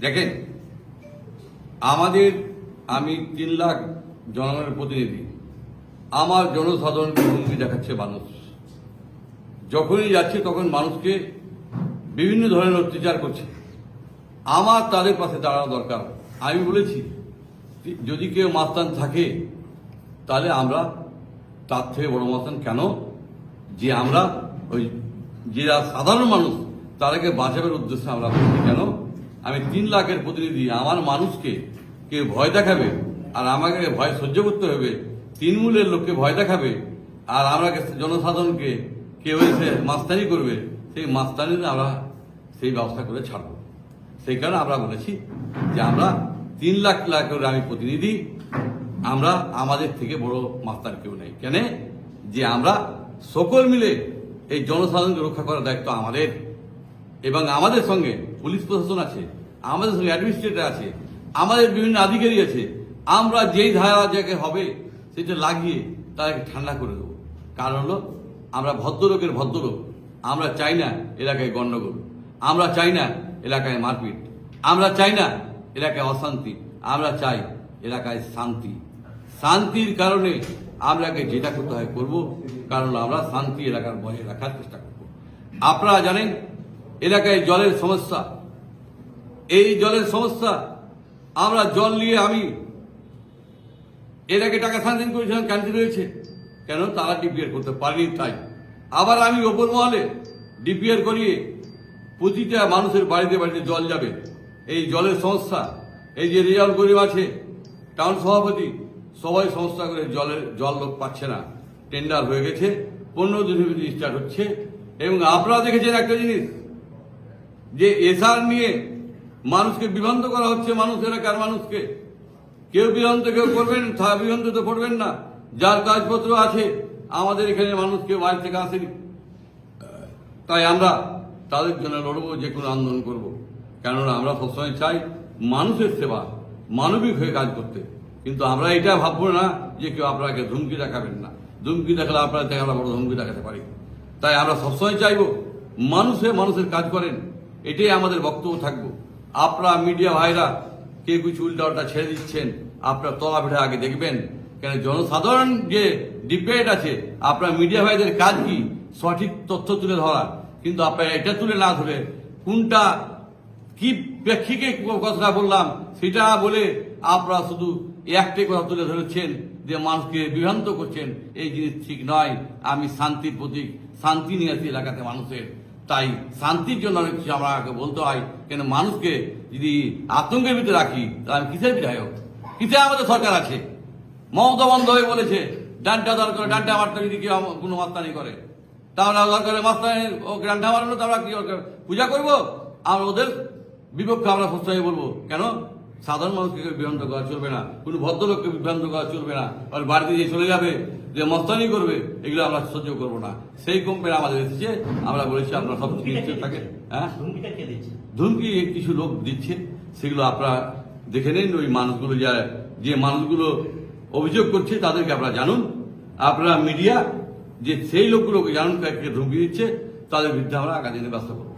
দেখেন, আমাদের আমি তিন লাখ জনগণের প্রতিনিধি। আমার জনসাধারণকে হুমকি দেখাচ্ছে মানুষ। যখনই যাচ্ছে তখন মানুষকে বিভিন্ন ধরনের অত্যাচার করছে। আমার তাদের পাশে দাঁড়ানো দরকার। আমি বলেছি, যদি কেউ মাস্তান থাকে, তাহলে আমরা তার থেকে বড় মাস্তান। কেন? যে আমরা ওই যারা সাধারণ মানুষ তাদেরকে বাঁচাবার উদ্দেশ্যে আমরা বলছি, কেন? আমি তিন লাখের প্রতিনিধি, আমার মানুষকে কেউ ভয় দেখাবে আর আমাকে ভয় সহ্য করতে হবে? তৃণমূলের লোককে ভয় দেখাবে আর আমরা জনসাধারণকে কেউ এসে মাস্তানি করবে? সেই মাস্তানি আমরা সেই ব্যবস্থা করে ছাড়বো। সেই কারণে আমরা বলেছি যে আমরা তিন লাখ লাখের আমি প্রতিনিধি, আমরা আমাদের থেকে বড় মাস্টার কেউ নেই। কেন? যে আমরা সকল মিলে এই জনসাধারণকে রক্ষা করার দায়িত্ব আমাদের। এবং আমাদের সঙ্গে পুলিশ প্রশাসন আছে, আমাদের সঙ্গে অ্যাডমিনিস্ট্রেটর আছে, আমাদের বিভিন্ন আধিকারিক আছে, আমরা যেই ধারা জায়গায় হবে সেটা লাগিয়ে তাদেরকে ঠান্ডা করে দেবো। কারণ হলো, আমরা ভদ্রলোকের ভদ্রলোক, আমরা চাই না এলাকায় গণ্ডগোল, আমরা চাই না এলাকায় মারপিট, আমরা চাই না এলাকায় অশান্তি, আমরা চাই এলাকায় শান্তি। শান্তির কারণে আমরাকে যেটা করতে হয় করব, কারণ আমরা শান্তি এলাকার বজায় রাখার চেষ্টা করব। আপনারা জানেন এলাকায় জলের সমস্যা। এই জলের সমস্যা, আমরা জল নিয়ে আমি আগে টাকা স্যাংশন করেছিলাম ক্যান্সেল রয়েছে। কেন? তারা ডিপিআর করতে পারেনি তাই। আবার আমি ওপর মহলে ডিপিআর করিয়ে প্রতিটা মানুষের বাড়িতে বাড়িতে জল যাবে। এই জলের সমস্যা, এই যে রেজাল্ট গরিব আছে, টাউন সভাপতি, সবাই সংস্থা করে জলের, জল লোক পাচ্ছে না। টেন্ডার হয়ে গেছে, পনেরো ভিতরে স্টার্ট হচ্ছে। এবং আপনারা দেখেছেন একটা জিনিস যে এসআর নিয়ে মানুষকে বিভ্রান্ত করা হচ্ছে মানুষ এলাকার মানুষকে। কেউ বিভ্রান্ত, কেউ করবেন বিভ্রান্ত তো করবেন না। যার কাজপত্র আছে, আমাদের এখানে মানুষ কেউ বাইরে থেকে আসেনি। তাই আমরা তাদের জন্য লড়বো, যে কোনো আন্দোলন করব। কেননা আমরা সবসময় চাই মানুষের সেবা, মানবিক হয়ে কাজ করতে। কিন্তু আমরা এটা ভাববো না যে কেউ আপনাকে ধুমকি দেখাবেন না। ধুমকি দেখালে আপনারা থেকে আমরা বড় ধুমকি দেখাতে পারি। তাই আমরা সবসময় চাইব মানুষে মানুষের কাজ করেন। এটাই আমাদের বক্তব্য থাকব। আপনারা মিডিয়া ভাইরা কে কিছু উল্টা উল্টা ছেড়ে দিচ্ছেন, আপনারা তলা পিঠা আগে দেখবেন। কেন জনসাধারণ যে ডিবেট আছে, আপনার মিডিয়া ভাইদের কাজ কি? সঠিক তথ্য তুলে ধরা। কিন্তু আপনারা এটা তুলে না ধরে কোনটা কি প্রেক্ষিকে কথাটা বললাম, সেটা বলে আপনারা শুধু একটাই কথা তুলে ধরেছেন, যে মানুষকে বিভ্রান্ত করছেন, এই জিনিস ঠিক নয়। আমি শান্তির প্রতীক, শান্তি নিয়ে আছি এলাকাতে মানুষের। তাই শান্তির জন্য অনেক কিছু আমাকে বলতে হয়, কেন মানুষকে যদি আতঙ্কের ভিতরে রাখি, তাহলে আমি কিসের বিধায়ক কিসে আমাদের সরকার আছে? মমতা বন্ধ হয়ে বলেছে, ডান্টা দরকার, ডান্টা মারতে যদি কেউ কোনো মাস্তানি করে। তাহলে দরকারে মাস্তানি ও ডান্টা মারলো তো আমরা কি দরকার? পূজা করব? আমরা ওদের বিপক্ষে আমরা সবসময় বলব, কেন? সাধারণ মানুষকে বিভ্রান্ত করা চলবে না। কোনো ভদ্রলোককে বিভ্রান্ত করা চলবে না। বাড়িতে যে চলে যাবে যে মস্তানি করবে এগুলো আমরা সহ্য করব না। সেই কোম্পানি আমাদের এসেছে আমরা বলেছি আপনারা সব থাকেন হ্যাঁ? ধমকি কিছু লোক দিচ্ছে সেগুলো আপনারা দেখে নিন ওই মানুষগুলো যা যে মানুষগুলো অভিযোগ করছে তাদেরকে আপনারা জানুন। আপনারা মিডিয়া যে সেই লোকগুলোকে জানুন কাকে ধমকি দিচ্ছে তাদের বিরুদ্ধে আমরা আগামী দিনে ব্যবস্থা করব।